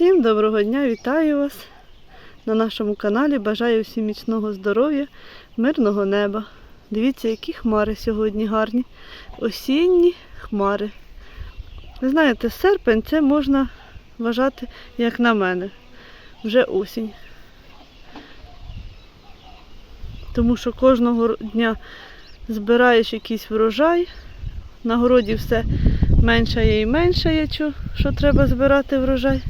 Всім доброго дня, вітаю вас на нашому каналі. Бажаю всім міцного здоров'я, мирного неба. Дивіться, які хмари сьогодні гарні. Осінні хмари. Ви знаєте, серпень це можна вважати, як на мене, вже осінь. Тому що кожного дня збираєш якийсь врожай, на городі все меншає і меншає, що, треба збирати врожай.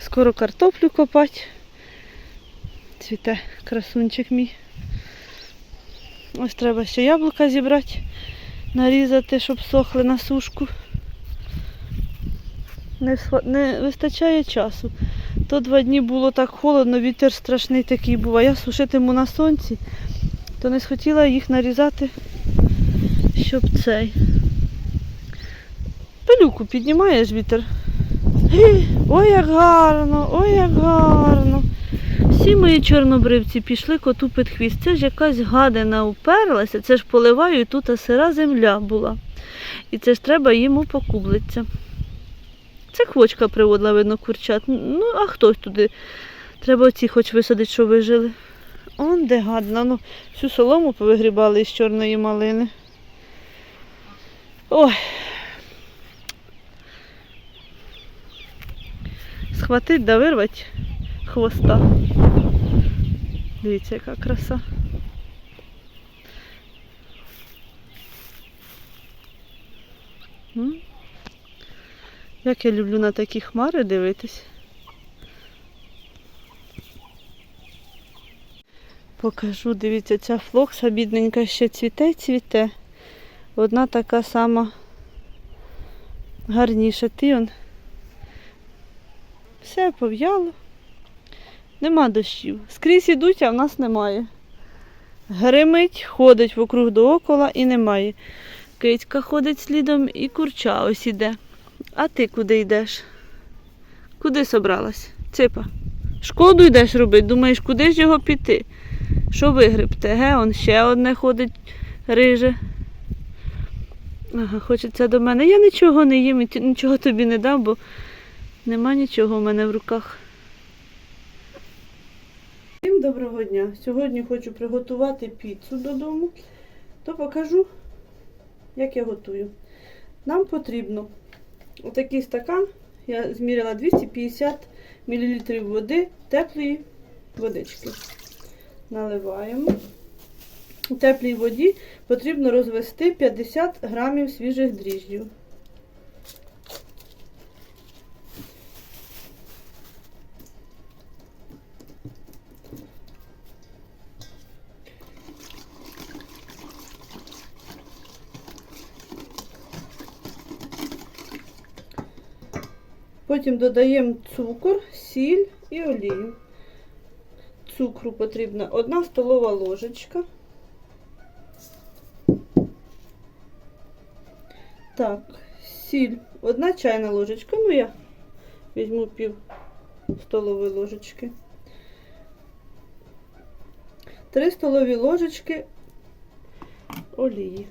Скоро картоплю копати. Цвіте красунчик мій. Ось треба ще яблука зібрати, нарізати, щоб сохли на сушку. Не, не вистачає часу. То два дні було так холодно, вітер страшний такий був, а я сушитиму на сонці, то не схотіла їх нарізати, щоб цей. Пилюку піднімаєш вітер. Ой, як гарно, ой, як гарно. Всі мої чорнобривці пішли коту під хвіст. Це ж якась гадина уперлася, це ж поливаю, і тут сира земля була. І це ж треба їм упокублитися. Це квочка приводила, видно, курчат. Ну, а хтось туди. Треба оці хоч висадити, що вижили. Он де гадно. Ну, всю солому повигрібали із чорної малини. Ой. Схватить да вирвать хвоста. Дивіться, яка краса. Як я люблю на такі хмари дивитись. Покажу, дивіться, ця флокса бідненька ще цвіте, цвіте. Одна така сама гарніша. Ти он. Все пов'яло. Нема дощів. Скрізь ідуть, а в нас немає. Гримить, ходить вокруг доокола і немає. Кицька ходить слідом і курча ось іде. А ти куди йдеш? Куди собралась? Ципа. Шкоду йдеш робити, думаєш, куди ж його піти? Що вигребте? Ге, он ще одне ходить риже. Ага, хочеться до мене. Я нічого не їм, нічого тобі не дам, бо нема нічого в мене в руках. Всім доброго дня. Сьогодні хочу приготувати піцу додому, то покажу, як я готую. Нам потрібно отакий стакан. Я зміряла 250 мл води, теплої водички. Наливаємо. У теплій воді потрібно розвести 50 грамів свіжих дріжджів. Потім додаємо цукор, сіль і олію. Цукру потрібна 1 столова ложечка. Так, сіль, одна чайна ложечка. Ну, я візьму пів столової ложечки. 3 столові ложечки олії.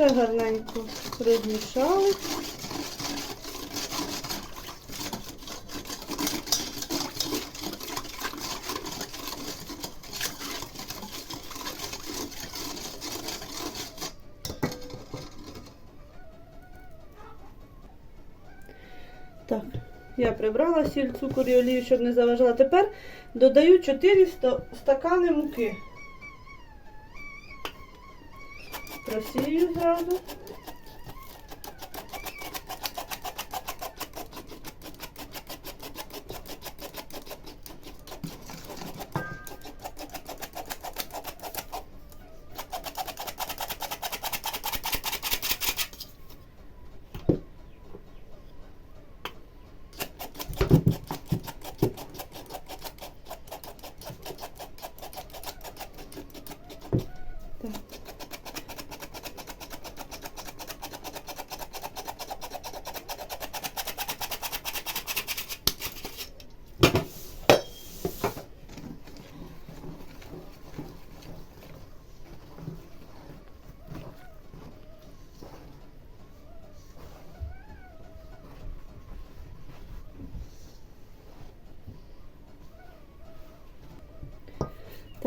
Все гарненько розмішали. Так, я прибрала сіль, цукор і олію, щоб не заважала. Тепер додаю 4 стакани муки. Просію зразу.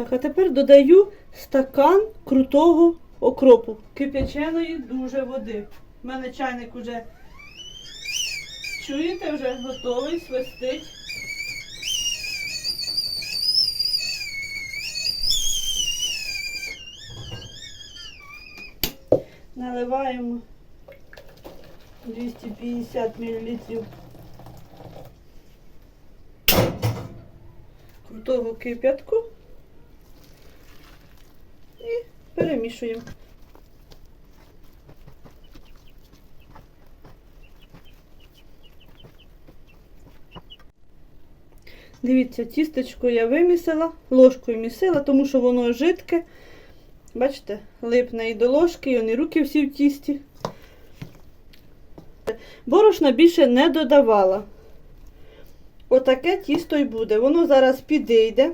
Так, а тепер додаю стакан крутого окропу. Кип'яченої дуже води. У мене чайник уже, чуєте, вже готовий, свистить. Наливаємо 250 мл крутого кип'ятку і перемішуємо. Дивіться, тістечко я вимісила, ложкою місила, тому що воно жидке. Бачите, липне і до ложки, і вони руки всі в тісті. Борошна більше не додавала. Отаке тісто й буде. Воно зараз підійде.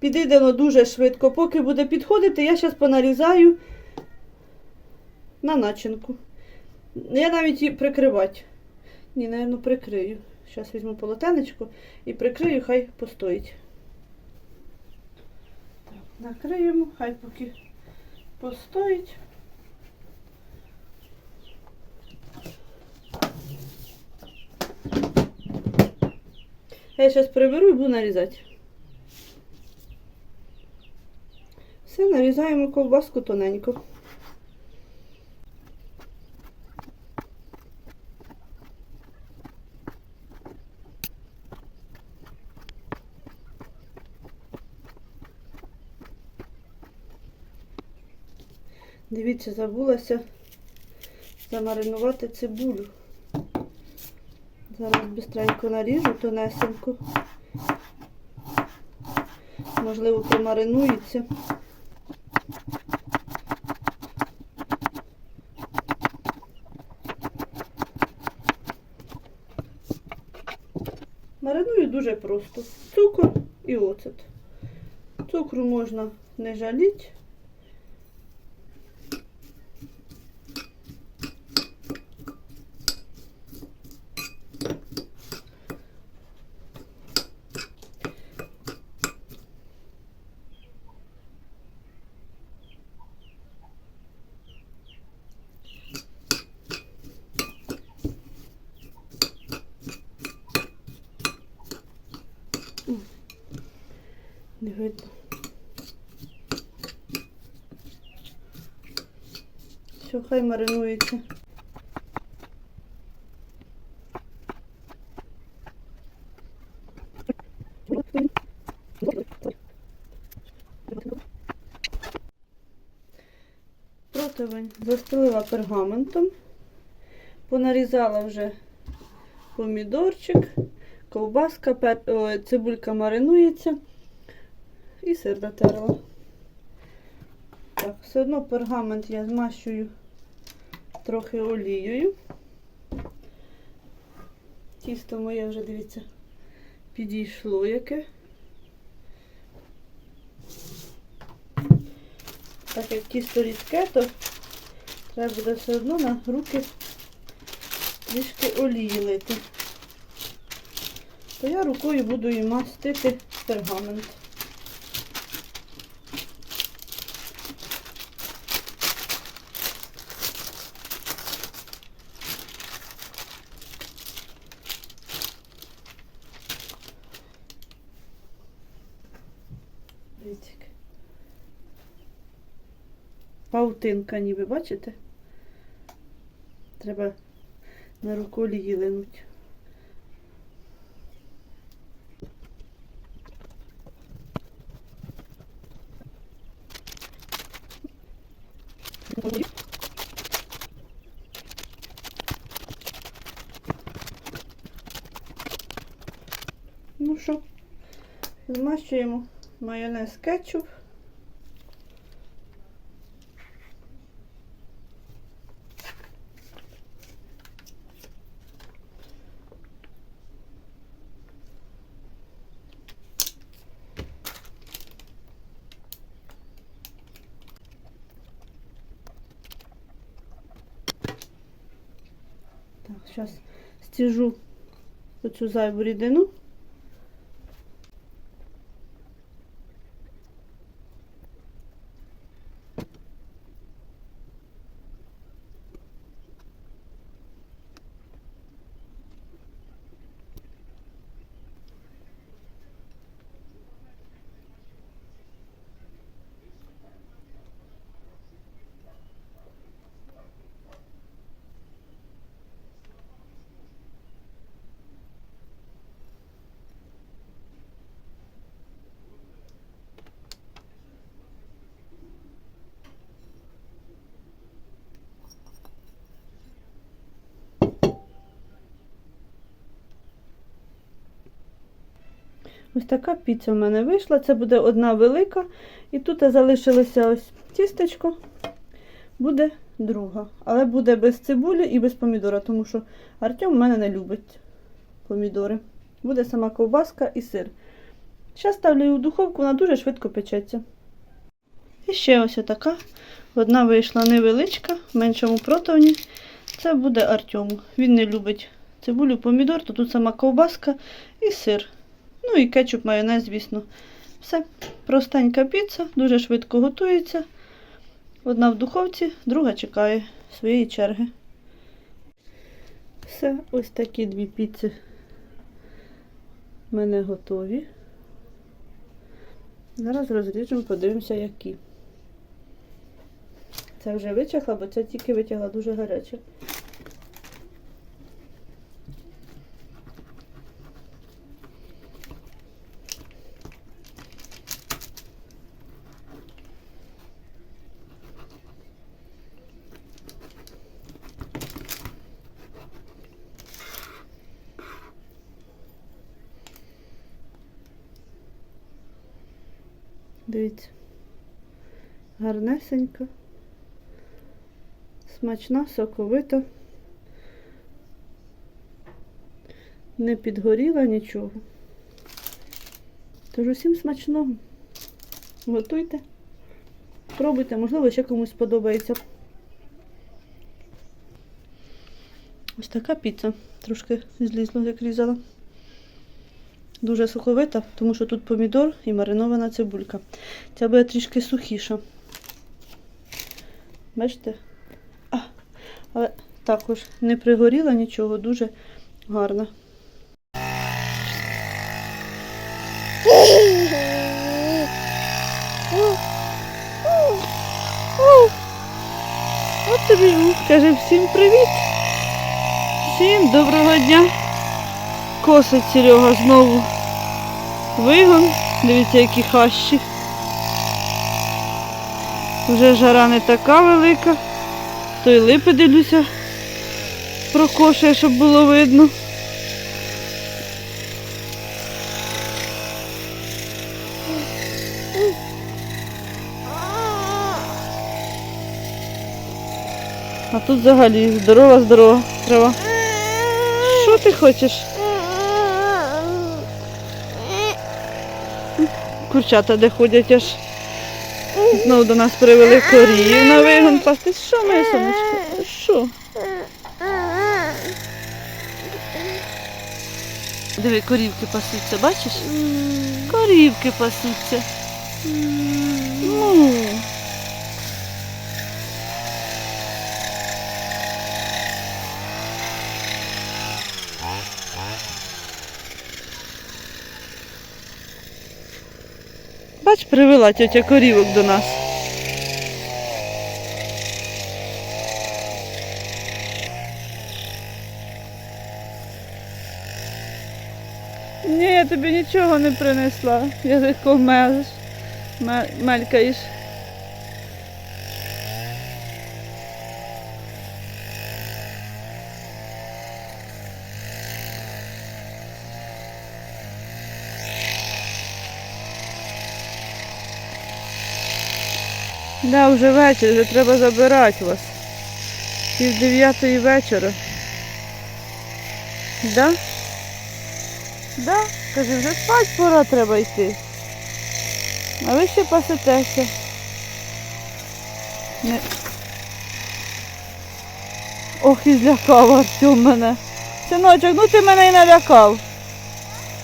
Підійде воно дуже швидко. Поки буде підходити, я зараз понарізаю на начинку. Я навіть її прикривати. Ні, напевно, прикрию. Зараз візьму полотенечко і прикрию, хай постоїть. Так, накриємо, хай поки постоїть. Я зараз приберу і буду нарізати. Все, нарізаємо ковбаску тоненько. Дивіться, забулася замаринувати цибулю. Зараз бистренько наріжу тонесенько. Можливо, промаринується. Дуже просто. Цукор і оцет. Цукру можна не жаліти. Не видно. Все, хай маринується. Противень застелила пергаментом, понарізала вже помідорчик, ковбаска, цибулька маринується і сир натерла. Так, все одно пергамент я змащую трохи олією. Тісто моє вже, дивіться, підійшло яке. Так як тісто рідке, то треба буде все одно на руки трішки олії лити. То я рукою буду і мастити пергамент. Дивіться. яке. Паутинка ніби, бачите? Треба на руку олії линуть. Ну що, змащуємо майонез кетчуп. Так, зараз стіжу оцю зайву рідину. Ось така піца в мене вийшла. Це буде одна велика. І тут залишилося ось тістечко. Буде друга. Але буде без цибулі і без помідора, тому що Артем в мене не любить помідори. Буде сама ковбаска і сир. Зараз ставлю її у духовку, вона дуже швидко печеться. І ще ось така. Одна вийшла невеличка, в меншому противні. Це буде Артему. Він не любить цибулю, помідор, то тут сама ковбаска і сир. Ну і кетчуп, майонез, звісно. Все. Простенька піца, дуже швидко готується. Одна в духовці, друга чекає своєї черги. Все, ось такі дві піци в мене готові. Зараз розріжемо, подивимося, які. Це вже вичахла, бо це тільки витягла дуже гаряче. Дивіться. Гарнесенька. Смачна, соковита. Не підгоріла нічого. Тож усім смачного. Готуйте. Пробуйте, можливо, ще комусь сподобається. Ось така піца. Трошки злізло, як різала. Дуже суховита, тому що тут помідор і маринована цибулька. Ця буде трішки сухіша. Бачите? А, але також не пригоріла нічого, дуже гарна. От тобі каже всім привіт. Всім доброго дня. Косить Серега знову вигон. Дивіться, які хащі. Вже жара не така велика. То й липи дивлюся, прокошує, щоб було видно. А тут взагалі здорова, здорова трава. Що ти хочеш? Курчата де ходять аж. Знову до нас привели корів на вигон пасти. Що моє сонечко? Що? Диви, корівки пасуться, бачиш? Корівки пасуться. Ну. Бач, привела тетя корівок до нас. Ні, я тобі нічого не принесла. Язиком мелькаєш. Да, вже вечір, вже треба забирати вас. Пів дев'ятої вечора. Да? Да? Каже, вже спать пора треба йти. А ви ще пасетеся. Не... Ох, і злякав Артем мене. Синочок, ну ти мене і налякав.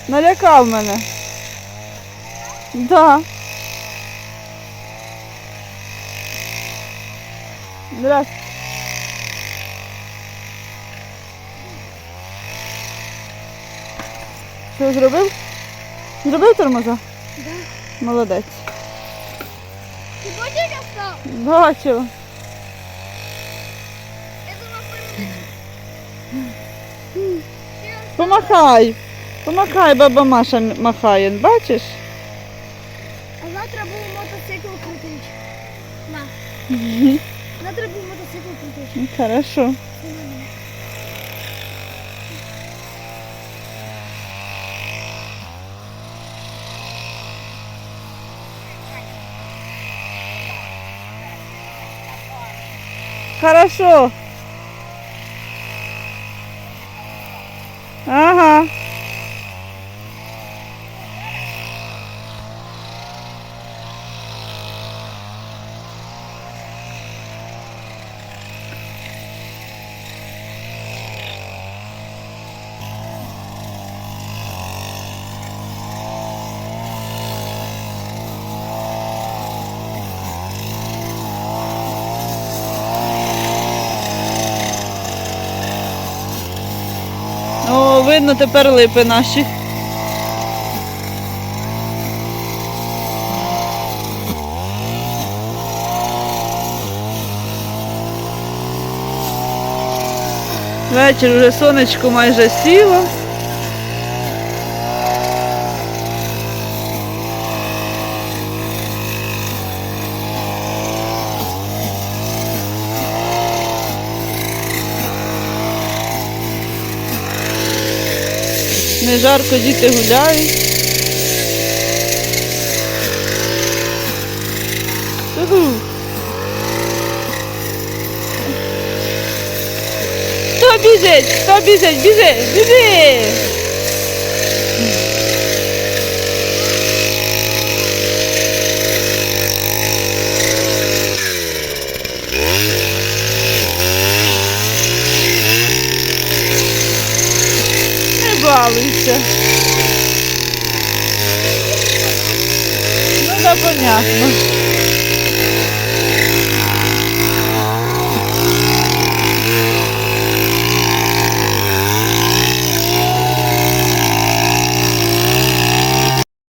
Налякав мене. Да. Здравствуйте. Що зробив? Зробив тормоза? Да. Молодець. Ти бачиш, я став? Думав, Помахай. Помахай, баба Маша махає, бачиш? А завтра був мотоцикл крутий. На. мотоцикл. Хорошо. Хорошо. Ага. Видно тепер липи наші. Вечір вже сонечко майже сіло. Не жарко, діти гуляють. Хто біжить? Хто біжить? Біжи, біжи! Балуйся. Ну, да, понятно.